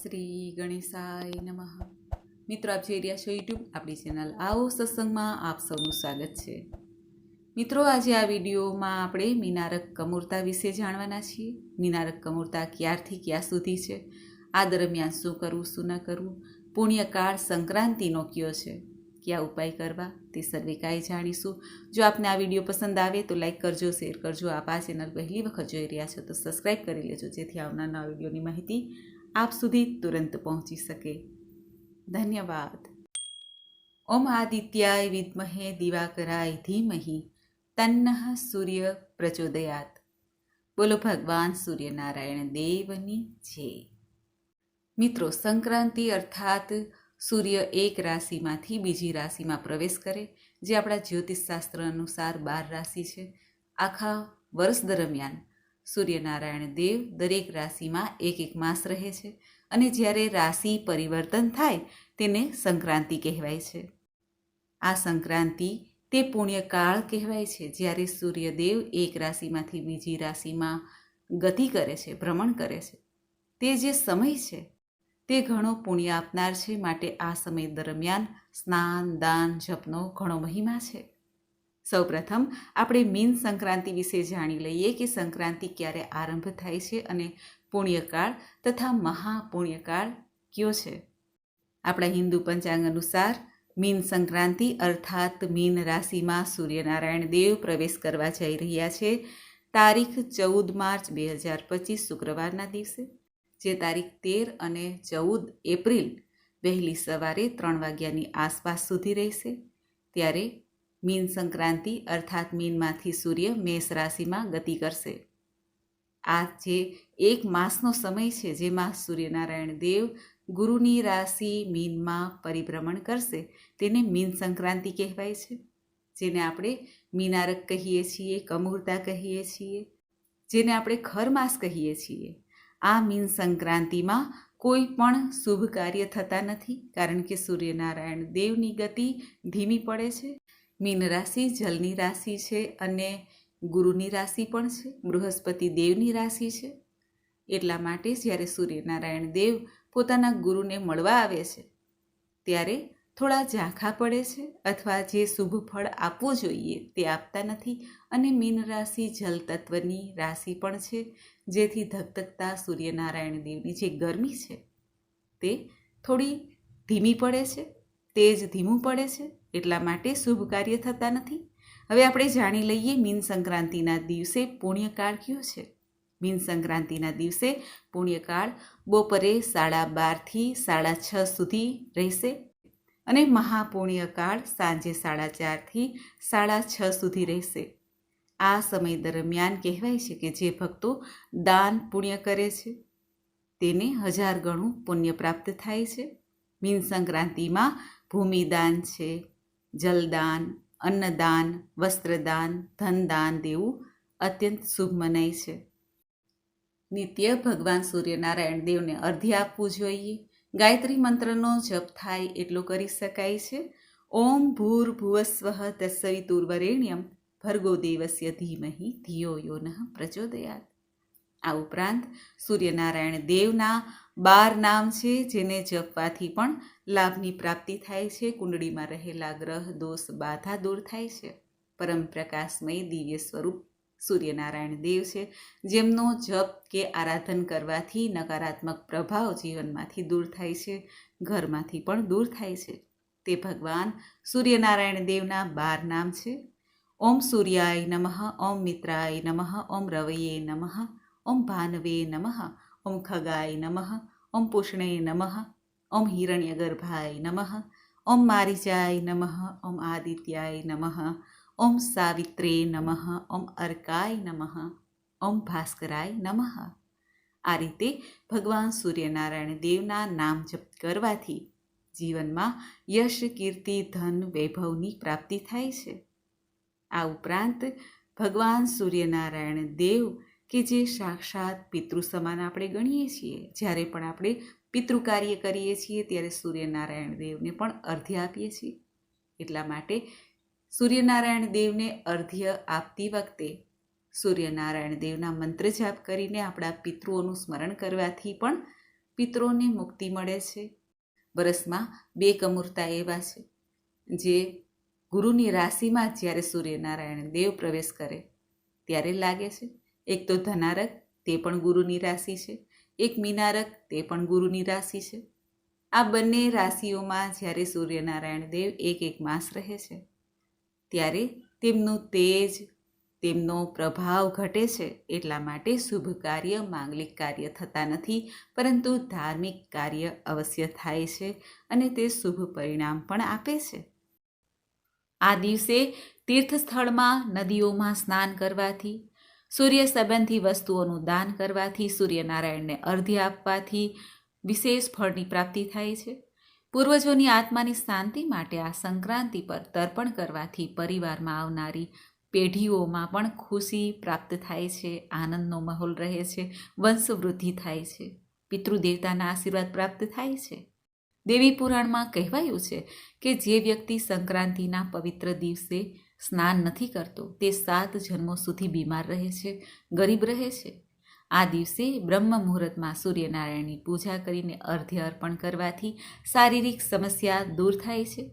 શ્રી ગણેશાય નમઃ. મિત્રો, આપ જોઈ રહ્યા છો યુટ્યુબ આપણી ચેનલ આવો સત્સંગમાં આપ સૌનું સ્વાગત છે. મિત્રો, આજે આ વિડીયોમાં આપણે મીનારક કમૂરતા વિશે જાણવાના છીએ. મીનારક કમૂરતા ક્યારથી ક્યાં સુધી છે? આ દરમિયાન શું કરવું, શું ન કરવું? પુણ્યકાળ સંક્રાંતિનો કયો છે? કયા ઉપાય કરવા? તે સર્વે કાંઈ જાણીશું. જો આપને આ વીડિયો પસંદ આવે તો લાઈક કરજો, શેર કરજો. આપ આ ચેનલ પહેલી વખત જોઈ રહ્યા છો તો સબસ્ક્રાઈબ કરી લેજો, જેથી આવનાર વિડીયોની માહિતી આપ સુધી તુરંત પહોંચી શકે ધન્યવાદ ઓમ આદિત્યાય વિદ્મહે દિવાકરાય ધીમહિ તન્નઃ સૂર્ય પ્રચોદયાત બોલો ભગવાન સૂર્યનારાયણ દેવની જય મિત્રો સંક્રાંતિ અર્થાત સૂર્ય એક રાશિમાંથી બીજી રાશિમાં પ્રવેશ કરે જે આપણા જ્યોતિષશાસ્ત્ર અનુસાર બાર રાશિ છે આખા વર્ષ દરમિયાન સૂર્યનારાયણ દેવ દરેક રાશિમાં એક એક માસ રહે છે અને જ્યારે રાશિ પરિવર્તન થાય તેને સંક્રાંતિ કહેવાય છે. આ સંક્રાંતિ તે પુણ્યકાળ કહેવાય છે જ્યારે સૂર્યદેવ એક રાશિમાંથી બીજી રાશિમાં ગતિ કરે છે, ભ્રમણ કરે છે. તે જે સમય છે તે ઘણો પુણ્ય આપનાર છે માટે આ સમય દરમિયાન સ્નાન, દાન, જપનો ઘણો મહિમા છે. સૌપ્રથમ, આપણે મીન સંક્રાંતિ વિશે જાણી લઈએ કે સંક્રાંતિ ક્યારે આરંભ થાય છે અને પુણ્યકાળ તથા મહાપુણ્યકાળ કયો છે. આપણા હિન્દુ પંચાંગ અનુસાર, મીન સંક્રાંતિ અર્થાત મીન રાશિમાં સૂર્યનારાયણ દેવ પ્રવેશ કરવા જઈ રહ્યા છે. તારીખ ચૌદ માર્ચ બે હજાર પચીસ, શુક્રવારના દિવસે. જે તારીખ તેર અને ચૌદ એપ્રિલ વહેલી સવારે ત્રણ વાગ્યાની આસપાસ સુધી રહેશે. ત્યારે મીન સંક્રાંતિ અર્થાત મીનમાંથી સૂર્ય મેષ રાશિમાં ગતિ કરશે. આ જે એક માસનો સમય છે જેમાં સૂર્યનારાયણ દેવ ગુરુની રાશિ મીનમાં પરિભ્રમણ કરશે તેને મીન સંક્રાંતિ કહેવાય છે, જેને આપણે મીનારક કહીએ છીએ, કમુરતા કહીએ છીએ, જેને આપણે ખરમાસ કહીએ છીએ. આ મીન સંક્રાંતિમાં કોઈ પણ શુભ કાર્ય થતા નથી, કારણ કે સૂર્યનારાયણ દેવની ગતિ ધીમી પડે છે મીન રાશિ, જલની રાશિ છે અને ગુરુની રાશિ પણ છે. બૃહસ્પતિ દેવની રાશિ છે. એટલા માટે જ્યારે સૂર્યનારાયણ દેવ પોતાના ગુરુને મળવા આવે છે, ત્યારે થોડા ઝાંખા પડે છે અથવા જે શુભ ફળ આપવું જોઈએ તે આપતા નથી. અને મીન રાશિ, જલ તત્વની રાશિ પણ છે, જેથી ધકધકતા સૂર્યનારાયણ દેવની જે ગરમી છે તે થોડી ધીમી પડે છે, તેજ ધીમું પડે છે એટલા માટે શુભ કાર્ય થતા નથી. હવે આપણે જાણી લઈએ મીન સંક્રાંતિના દિવસે પુણ્યકાળ કયો છે. મીન સંક્રાંતિના દિવસે પુણ્યકાળ બપોરે સાડા બારથી સાડા છ સુધી રહેશે અને મહાપુણ્યકાળ સાંજે સાડા ચારથી સાડા છ સુધી રહેશે. આ સમય દરમિયાન કહેવાય છે કે જે ભક્તો દાન પુણ્ય કરે છે. તેને હજાર ગણું પુણ્ય પ્રાપ્ત થાય છે. મીન સંક્રાંતિમાં ભૂમિદાન છે જલદાન, અન્નદાન, વસ્ત્રદાન, ધનદાન દેવું અત્યંત શુભ મનાય છે. નિત્ય ભગવાન સૂર્યનારાયણ દેવને અર્ધી આપવું જોઈએ. ગાયત્રી મંત્રનો જપ થાય એટલો કરી શકાય છે. ઓમ ભૂર ભુવસ્વઃ તત્સવિતુર્વરેણ્યમ ભર્ગો દેવસ્ય ધીમહિ ધિયો યો નઃ પ્રચોદયાત આ ઉપરાંત સૂર્યનારાયણ દેવના બાર નામ છે જેને જપવાથી પણ લાભની પ્રાપ્તિ થાય છે. કુંડળીમાં રહેલા ગ્રહ દોષ બાધા દૂર થાય છે. પરમ પ્રકાશમય દિવ્ય સ્વરૂપ સૂર્યનારાયણ દેવ છે. જેમનો જપ કે આરાધન કરવાથી નકારાત્મક પ્રભાવ જીવનમાંથી દૂર થાય છે. ઘરમાંથી પણ દૂર થાય છે. તે ભગવાન સૂર્યનારાયણ દેવના બાર નામ છે. ઓમ સૂર્યાય નમઃ, ઓમ મિત્રાય નમઃ, ઓમ રવયે નમઃ, ઓમ ભાનવે નમઃ, ઓમ ખગાય નમઃ ઓમ પુષ્ણે નમઃ, ઓમ હિરણ્યગર્ભાય નમઃ, ઓમ મારિજાય નમઃ, ઓમ આદિત્યાય નમઃ, ઓમ સાવિત્રે નમઃ, ઓમ અર્કાય નમઃ, ઓમ ભાસ્કરાય નમઃ. આ રીતે ભગવાન સૂર્યનારાયણ દેવના નામ જપ કરવાથી જીવનમાં યશ, કીર્તિ, ધન, વૈભવની પ્રાપ્તિ થાય છે. આ ઉપરાંત ભગવાન સૂર્યનારાયણ દેવ કે જે સાક્ષાત પિતૃ સમાન આપણે ગણીએ છીએ. જ્યારે પણ આપણે પિતૃ કાર્ય કરીએ છીએ, ત્યારે સૂર્યનારાયણ દેવને પણ અર્ધ્ય આપીએ છીએ. એટલા માટે સૂર્યનારાયણ દેવને અર્ધ્ય આપતી વખતે સૂર્યનારાયણ દેવના મંત્ર જાપ કરીને આપણા પિતૃઓનું સ્મરણ કરવાથી પણ પિતૃઓને મુક્તિ મળે છે. વરસમાં બે કમૂરતા એવા છે. જે ગુરુની રાશિમાં જ્યારે સૂર્યનારાયણ દેવ પ્રવેશ કરે, ત્યારે લાગે છે. એક તો ધનારક, તે પણ ગુરુની રાશિ છે. એક મીનારક, તે પણ ગુરુની રાશિ છે. આ બંને રાશિઓમાં જ્યારે સૂર્યનારાયણ દેવ એક એક માસ રહે છે, ત્યારે તેમનું તેજ, તેમનો પ્રભાવ ઘટે છે એટલા માટે શુભ કાર્ય, માંગલિક કાર્ય થતા નથી, પરંતુ ધાર્મિક કાર્ય અવશ્ય થાય છે અને તે શુભ પરિણામ પણ આપે છે. આ દિવસે તીર્થસ્થળમાં નદીઓમાં સ્નાન કરવાથી સૂર્ય સંબંધી વસ્તુઓનું દાન કરવાથી સૂર્યનારાયણને અર્ધ્ય આપવાથી વિશેષ ફળની પ્રાપ્તિ થાય છે. પૂર્વજોની આત્માની શાંતિ માટે આ સંક્રાંતિ પર તર્પણ કરવાથી પરિવારમાં આવનારી પેઢીઓમાં પણ ખુશી પ્રાપ્ત થાય છે, આનંદનો માહોલ રહે છે, વંશવૃદ્ધિ થાય છે, પિતૃદેવતાના આશીર્વાદ પ્રાપ્ત થાય છે. દેવી પુરાણમાં કહેવાયું છે કે જે વ્યક્તિ સંક્રાંતિના પવિત્ર દિવસે સ્નાન નથી કરતો. તે સાત જન્મો સુધી બીમાર રહે છે, ગરીબ રહે છે. આ દિવસે બ્રહ્મ મુહૂર્તમાં સૂર્યનારાયણની પૂજા કરીને અર્ધ્ય અર્પણ કરવાથી શારીરિક સમસ્યા દૂર થાય છે.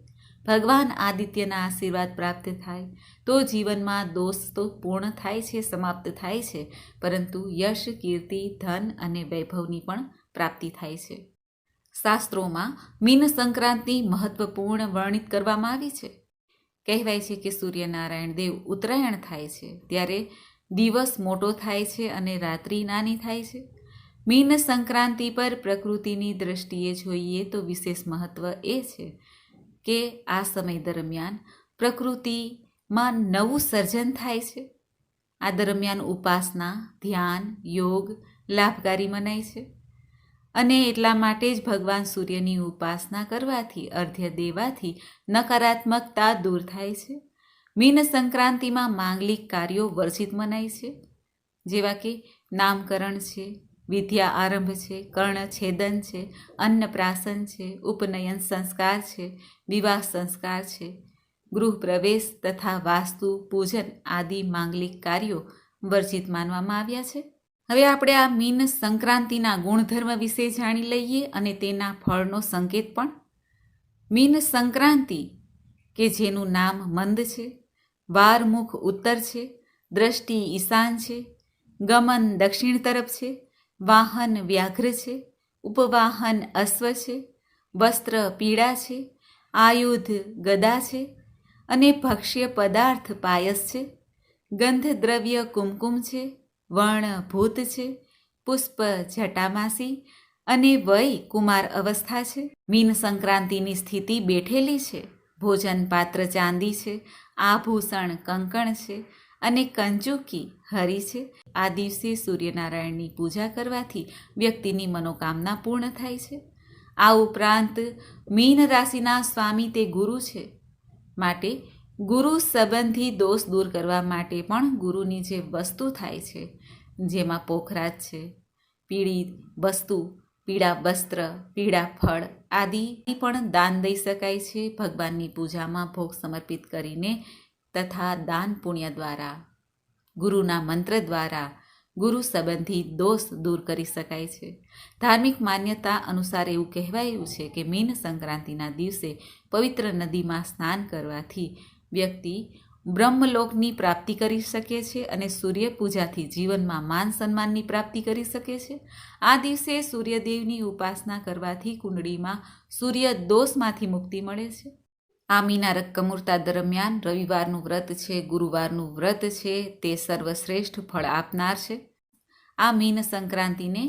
ભગવાન આદિત્યના આશીર્વાદ પ્રાપ્ત થાય. તો જીવનમાં દોષ તો પૂર્ણ થાય છે, સમાપ્ત થાય છે, પરંતુ યશ, કીર્તિ, ધન અને વૈભવની પણ પ્રાપ્તિ થાય છે. શાસ્ત્રોમાં મીન સંક્રાંતિ મહત્વપૂર્ણ વર્ણિત કરવામાં આવી છે. કહેવાય છે કે સૂર્યનારાયણ દેવ ઉત્તરાયણ થાય છે, ત્યારે દિવસ મોટો થાય છે અને રાત્રિ નાની થાય છે. મીન સંક્રાંતિ પર પ્રકૃતિની દ્રષ્ટિએ જોઈએ તો વિશેષ મહત્વ એ છે કે આ સમય દરમિયાન પ્રકૃતિમાં નવું સર્જન થાય છે. આ દરમિયાન ઉપાસના, ધ્યાન, યોગ લાભકારી મનાય છે. અને એટલા માટે જ ભગવાન સૂર્યની ઉપાસના કરવાથી, અર્ધ્ય દેવાથી નકારાત્મકતા દૂર થાય છે. મીન સંક્રાંતિમાં માંગલિક કાર્યો વર્જિત મનાય છે. જેવા કે નામકરણ છે, વિદ્યા આરંભ છે કર્ણછેદન છે અન્નપ્રાસન છે, ઉપનયન સંસ્કાર છે, વિવાહ સંસ્કાર છે, ગૃહ પ્રવેશ તથા વાસ્તુ, પૂજન આદિ માંગલિક કાર્યો વર્જિત માનવામાં આવ્યા છે. હવે આપણે આ મીન સંક્રાંતિના ગુણધર્મ વિશે જાણી લઈએ અને તેના ફળનો સંકેત પણ. મીન સંક્રાંતિ, કે જેનું નામ મંદ છે, વારમુખ ઉત્તર છે, દ્રષ્ટિ ઈશાન છે, ગમન દક્ષિણ તરફ છે, વાહન વ્યાઘ્ર છે, ઉપવાહન અશ્વ છે, વસ્ત્ર પીળા છે, આયુધ ગદા છે, અને ભક્ષ્ય પદાર્થ પાયસ છે ગંધ દ્રવ્ય કુમકુમ છે વર્ણ ભૂત છે, પુષ્પ જટામાસી અને વય કુમાર અવસ્થા છે. મીન સંક્રાંતિની સ્થિતિ બેઠેલી છે. ભોજન પાત્ર ચાંદી છે, આભૂષણ કંકણ છે અને કંચુકી હરી છે. આ દિવસે સૂર્યનારાયણની પૂજા કરવાથી વ્યક્તિની મનોકામના પૂર્ણ થાય છે. આ ઉપરાંત મીન રાશિના સ્વામી તે ગુરુ છે. માટે ગુરુ સંબંધી દોષ દૂર કરવા માટે પણ ગુરુની જે વસ્તુ થાય છે, જેમાં પોખરાજ છે, પીળી વસ્તુ, પીળા વસ્ત્ર, પીળા ફળ આદિ પણ દાન દઈ શકાય છે ભગવાનની પૂજામાં ભોગ સમર્પિત કરીને તથા દાન પુણ્ય દ્વારા, ગુરુના મંત્ર દ્વારા ગુરુ સંબંધી દોષ દૂર કરી શકાય છે. ધાર્મિક માન્યતા અનુસાર એવું કહેવાયું છે કે મીન સંક્રાંતિના દિવસે પવિત્ર નદીમાં સ્નાન કરવાથી વ્યક્તિ બ્રહ્મલોકની પ્રાપ્તિ કરી શકે છે અને સૂર્ય પૂજાથી જીવનમાં માન સન્માનની પ્રાપ્તિ કરી શકે છે. આ દિવસે સૂર્યદેવની ઉપાસના કરવાથી કુંડળીમાં સૂર્ય દોષમાંથી મુક્તિ મળે છે. આ મીના રક્કમૂર્તા દરમિયાન રવિવારનું વ્રત છે, ગુરુવારનું વ્રત છે, તે સર્વશ્રેષ્ઠ ફળ આપનાર છે. આ મીન સંક્રાંતિને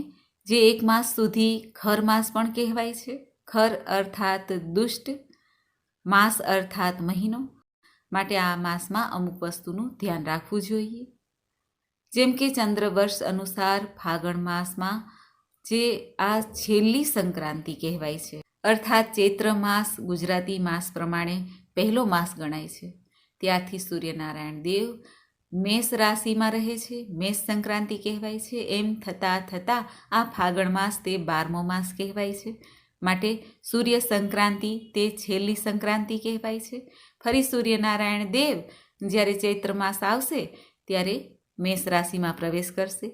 જે એક માસ સુધી ખર માસ પણ કહેવાય છે. ખર અર્થાત દુષ્ટ, માસ અર્થાત મહિનો. માટે આ માસમાં અમુક વસ્તુનું ધ્યાન રાખવું જોઈએ. જેમ કે ચંદ્ર વર્ષ અનુસાર ફાગણ માસમાં જે આ છેલ્લી સંક્રાંતિ કહેવાય છે, અર્થાત ચૈત્ર માસ ગુજરાતી માસ પ્રમાણે પહેલો માસ ગણાય છે. ત્યારથી સૂર્યનારાયણ દેવ મેષ રાશિમાં રહે છે, મેષ સંક્રાંતિ કહેવાય છે, એમ થતાં થતાં આ ફાગણ માસ તે બારમો માસ કહેવાય છે. માટે સૂર્ય સંક્રાંતિ તે છેલ્લી સંક્રાંતિ કહેવાય છે. ફરી સૂર્યનારાયણ દેવ જ્યારે ચૈત્ર માસ આવશે, ત્યારે મેષ રાશિમાં પ્રવેશ કરશે.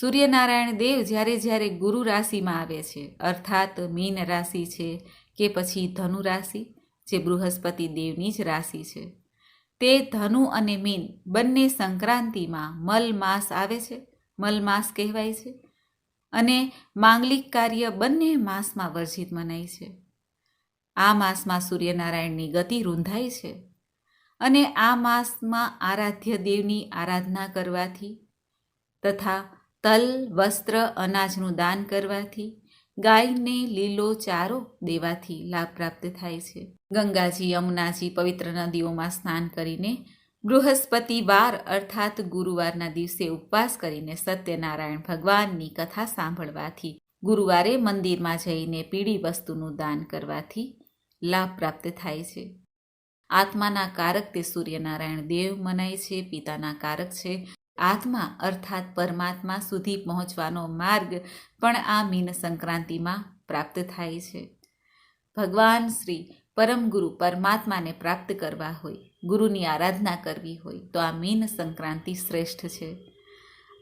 સૂર્યનારાયણ દેવ જ્યારે જ્યારે ગુરુ રાશિમાં આવે છે, અર્થાત મીન રાશિ છે કે પછી ધનુ રાશિ, જે બૃહસ્પતિ દેવની જ રાશિ છે. તે ધનુ અને મીન બંને સંક્રાંતિમાં મલ માસ આવે છે, મલ માસ કહેવાય છે અને માંગલિક કાર્ય બંને માસમાં વર્જિત મનાય છે. આ માસમાં સૂર્યનારાયણની ગતિ રૂંધાય છે. અને આ માસમાં આરાધ્ય દેવની આરાધના કરવાથી તથા તલ, વસ્ત્ર, અનાજનું દાન કરવાથી ગાયને લીલો ચારો દેવાથી લાભ પ્રાપ્ત થાય છે. ગંગાજી, યમુનાજી, પવિત્ર નદીઓમાં સ્નાન કરીને બૃહસ્પતિવાર અર્થાત ગુરુવારના દિવસે ઉપવાસ કરીને સત્યનારાયણ ભગવાનની કથા સાંભળવાથી ગુરુવારે મંદિરમાં જઈને પીળી વસ્તુનું દાન કરવાથી લાભ પ્રાપ્ત થાય છે. આત્માના કારક તે સૂર્યનારાયણ દેવ મનાય છે, પિતાના કારક છે. આત્મા અર્થાત પરમાત્મા સુધી પહોંચવાનો માર્ગ પણ આ મીન સંક્રાંતિમાં પ્રાપ્ત થાય છે. ભગવાન શ્રી પરમ ગુરુ પરમાત્માને પ્રાપ્ત કરવા હોય, ગુરુની આરાધના કરવી હોય, તો આ મીન સંક્રાંતિ શ્રેષ્ઠ છે.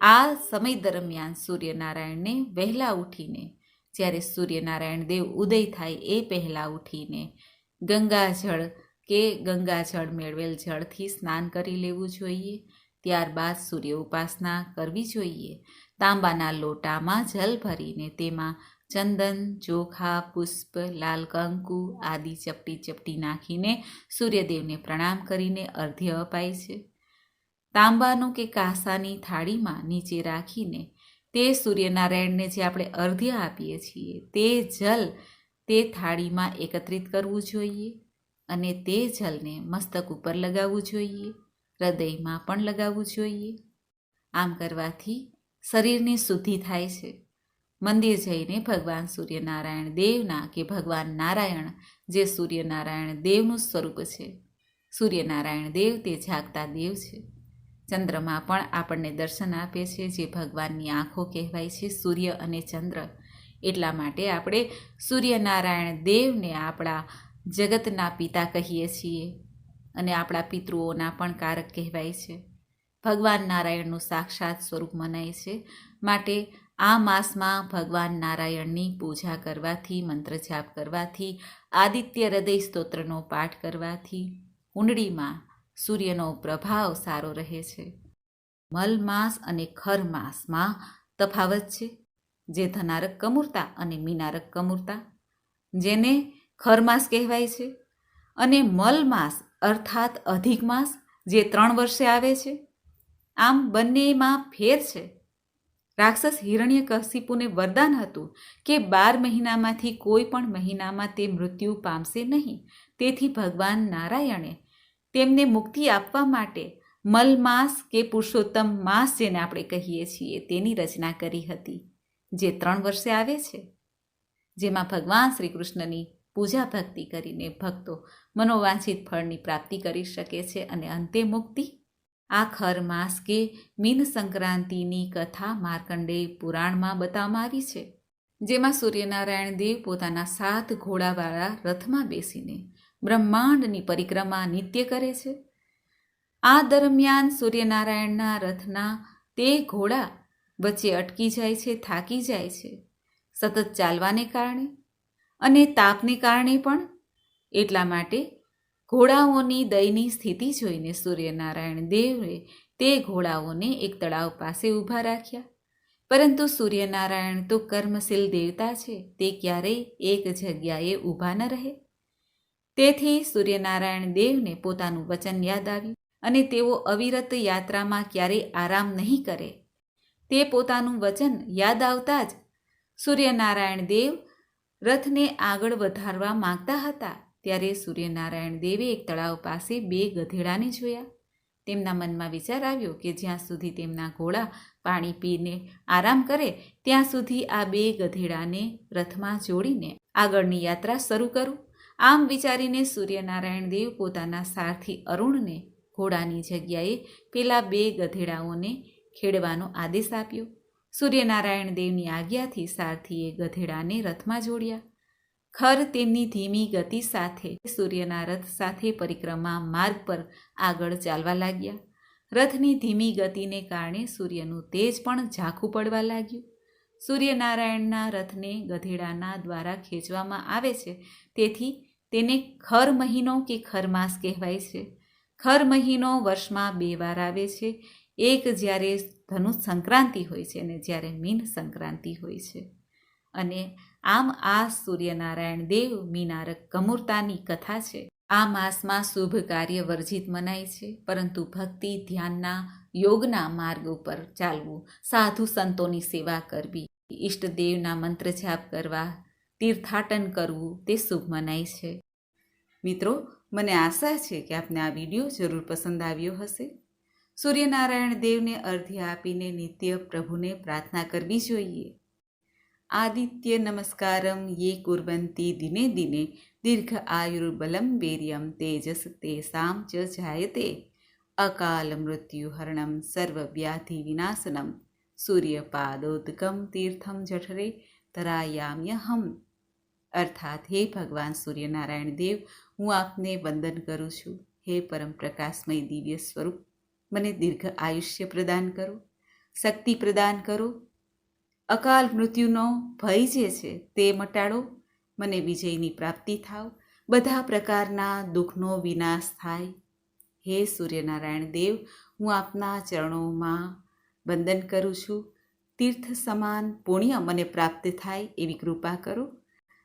આ સમય દરમિયાન સૂર્યનારાયણને વહેલા ઉઠીને જ્યારે સૂર્યનારાયણ દેવ ઉદય થાય એ પહેલાં ઉઠીને ગંગાજળ કે ગંગાજળ મેળવેલ જળથી સ્નાન કરી લેવું જોઈએ. ત્યારબાદ સૂર્ય ઉપાસના કરવી જોઈએ. તાંબાના લોટામાં જલ ભરીને તેમાં ચંદન, ચોખા, પુષ્પ, લાલ કંકુ આદિ ચપટી ચપટી નાખીને સૂર્યદેવને પ્રણામ કરીને અર્ધ્ય અપાય છે. તાંબાનું કે કાંસાની થાળીમાં નીચે રાખીને તે સૂર્યનારાયણને જે આપણે અર્ધ્ય આપીએ છીએ, તે જલ તે થાળીમાં એકત્રિત કરવું જોઈએ અને તે જલને મસ્તક ઉપર લગાવવું જોઈએ, હૃદયમાં પણ લગાવવું જોઈએ. આમ કરવાથી શરીરની શુદ્ધિ થાય છે. મંદિર જઈને ભગવાન સૂર્યનારાયણ દેવના કે ભગવાન નારાયણ જે સૂર્યનારાયણ દેવનું સ્વરૂપ છે, સૂર્યનારાયણ દેવ તે જાગતા દેવ છે. ચંદ્રમાં પણ આપણને દર્શન આપે છે, જે ભગવાનની આંખો કહેવાય છે, સૂર્ય અને ચંદ્ર. એટલા માટે આપણે સૂર્યનારાયણ દેવને આપણા જગતના પિતા કહીએ છીએ અને આપણા પિતૃઓના પણ કારક કહેવાય છે. ભગવાન નારાયણનું સાક્ષાત સ્વરૂપ મનાય છે. માટે આ માસમાં ભગવાન નારાયણની પૂજા કરવાથી મંત્ર જાપ કરવાથી, આદિત્ય હૃદય સ્તોત્રનો પાઠ કરવાથી કુંડળીમાં સૂર્યનો પ્રભાવ સારો રહે છે. મલમાસ અને ખરમાસમાં તફાવત છે, જે ધનારક કમૂરતા અને મીનારક કમૂરતા. જેને ખરમાસ કહેવાય છે અને મલમાસ અર્થાત અધિક માસ, જે ત્રણ વર્ષે આવે છે. આમ બંનેમાં ફેર છે. રાક્ષસ હિરણ્ય કશિપુને વરદાન હતું કે બાર મહિનામાંથી કોઈ પણ મહિનામાં તે મૃત્યુ પામશે નહીં. તેથી ભગવાન નારાયણે તેમને મુક્તિ આપવા માટે મલ માસ કે પુરુષોત્તમ માસ જેને આપણે કહીએ છીએ તેની રચના કરી હતી, જે ત્રણ વર્ષે આવે છે. જેમાં ભગવાન શ્રી કૃષ્ણની પૂજા ભક્તિ કરીને ભક્તો મનોવાંછિત ફળની પ્રાપ્તિ કરી શકે છે અને અંતે મુક્તિ. આ ખર માસ કે મીન સંક્રાંતિની કથા માર્કંડેય પુરાણમાં બતાવવામાં આવી છે, જેમાં સૂર્યનારાયણ દેવ પોતાના સાત ઘોડાવાળા રથમાં બેસીને બ્રહ્માંડની પરિક્રમા નિત્ય કરે છે. આ દરમિયાન સૂર્યનારાયણના રથના તે ઘોડા વચ્ચે અટકી જાય છે, થાકી જાય છે, સતત ચાલવાને કારણે અને તાપને કારણે પણ. એટલા માટે ઘોડાઓની દયની સ્થિતિ જોઈને સૂર્યનારાયણ દેવે તે ઘોડાઓને એક તળાવ પાસે ઊભા રાખ્યા. પરંતુ સૂર્યનારાયણ તો કર્મશીલ દેવતા છે, તે ક્યારેય એક જગ્યાએ ઊભા ન રહે. તેથી સૂર્યનારાયણ દેવને પોતાનું વચન યાદ આવ્યું અને તેઓ અવિરત યાત્રામાં ક્યારેય આરામ નહીં કરે. તે પોતાનું વચન યાદ આવતા જ સૂર્યનારાયણ દેવ રથને આગળ વધારવા માંગતા હતા. ત્યારે સૂર્યનારાયણ દેવે એક તળાવ પાસે બે ગધેડાને જોયા. તેમના મનમાં વિચાર આવ્યો કે જ્યાં સુધી તેમના ઘોડા પાણી પીને આરામ કરે, ત્યાં સુધી આ બે ગધેડાને રથમાં જોડીને આગળની યાત્રા શરૂ કરું. આમ વિચારીને સૂર્યનારાયણ દેવ પોતાના સારથી અરુણને ઘોડાની જગ્યાએ પેલા બે ગધેડાઓને ખેડવાનો આદેશ આપ્યો. સૂર્યનારાયણ દેવની આજ્ઞાથી સારથીએ ગધેડાને રથમાં જોડ્યા. ખર તેમની ધીમી ગતિ સાથે સૂર્યના રથ સાથે પરિક્રમા માર્ગ પર આગળ ચાલવા લાગ્યા. રથની ધીમી ગતિને કારણે સૂર્યનું તેજ પણ ઝાંખું પડવા લાગ્યું. સૂર્યનારાયણના રથને ગધેડાના દ્વારા ખેંચવામાં આવે છે. તેથી તેને ખર મહિનો કે ખરમાસ કહેવાય છે. ખર મહિનો વર્ષમાં બે વાર આવે છે. એક જ્યારે ધનુ સંક્રાંતિ હોય છે અને જ્યારે મીન સંક્રાંતિ હોય છે. અને આમ આ સૂર્યનારાયણ દેવ મીનારક કમૂરતાની કથા છે. આ માસમાં શુભ કાર્ય વર્જિત મનાય છે, પરંતુ ભક્તિ ધ્યાનના યોગના માર્ગ ઉપર ચાલવું, સાધુ સંતોની સેવા કરવી, ઈષ્ટદેવના મંત્ર જાપ કરવા તીર્થાટન કરવું તે શુભ મનાય છે. મિત્રો, મને આશા છે કે આપને આ વીડિયો જરૂર પસંદ આવ્યો હશે. સૂર્યનારાયણ દેવને અર્ધ્ય આપીને નિત્ય પ્રભુને પ્રાર્થના કરવી જોઈએ. આદિત્ય નમસ્કારમ યે કુર્વંતી દિને દિને દીર્ઘ આયુર્બલમ વીર્યમ તેજસ તેસામ ચ જાયતે. અકાલ મૃત્યુહરણમ સર્વવ્યાધિ વિનાશનમ. સૂર્યપાદોદગમ તીર્થમ જઠરે તરાયામ્યહમ અર્થાત, હે ભગવાન સૂર્યનારાયણ દેવ, હું આપને વંદન કરું છું. હે પરમ પ્રકાશમય દિવ્ય સ્વરૂપ, મને દીર્ઘ આયુષ્ય પ્રદાન કરો, શક્તિ પ્રદાન કરો. અકાલ મૃત્યુનો ભય જે છે તે મટાડો, મને વિજયની પ્રાપ્તિ થાવ. બધા પ્રકારના દુઃખનો વિનાશ થાય. હે સૂર્યનારાયણ દેવ, હું આપના ચરણોમાં વંદન કરું છું. તીર્થ સમાન પુણ્ય મને પ્રાપ્ત થાય એવી કૃપા કરો.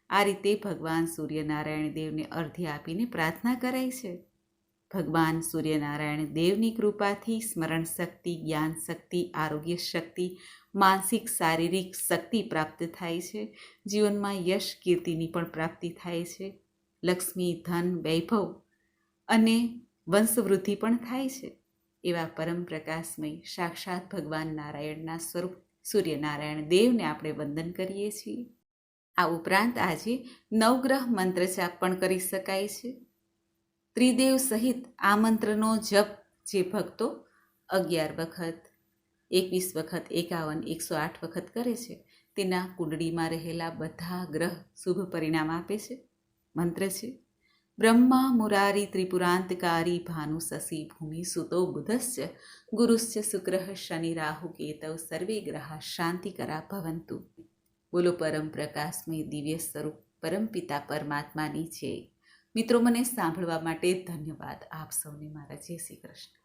આ રીતે ભગવાન સૂર્યનારાયણ દેવને અર્ધ્ય આપીને પ્રાર્થના કરાય છે. ભગવાન સૂર્યનારાયણ દેવની કૃપાથી સ્મરણ શક્તિ, જ્ઞાન શક્તિ, આરોગ્ય શક્તિ, માનસિક, શારીરિક શક્તિ પ્રાપ્ત થાય છે. જીવનમાં યશ, કીર્તિની પણ પ્રાપ્તિ થાય છે. લક્ષ્મી, ધન, વૈભવ અને વંશવૃદ્ધિ પણ થાય છે. એવા પરમ પ્રકાશમય સાક્ષાત ભગવાન નારાયણના સ્વરૂપ સૂર્યનારાયણ દેવને આપણે વંદન કરીએ છીએ. આ ઉપરાંત આજે નવગ્રહ મંત્ર જાપ પણ કરી શકાય છે. ત્રિદેવ સહિત આ મંત્રનો જપ જે ભક્તો અગિયાર વખત, એકવીસ વખત, એકાવન, એકસો આઠ વખત કરે છે, તેના કુંડળીમાં રહેલા બધા ગ્રહ શુભ પરિણામ આપે છે. મંત્ર છે, બ્રહ્મા મુરારી ત્રિપુરાંતકારી ભાનુ શશી ભૂમિ સુતો બુધશ્ચ, ગુરુશ્ચ શુક્ર શનિ રાહુ કેતવ સર્વે ગ્રહ શાંતિકરા ભવંતુ. બોલો પરમ પ્રકાશમય દિવ્ય સ્વરૂપ પરમપિતા પરમાત્માની છે. મિત્રો, મને સાંભળવા માટે ધન્યવાદ. આપ સૌને મારા જય શ્રી કૃષ્ણ.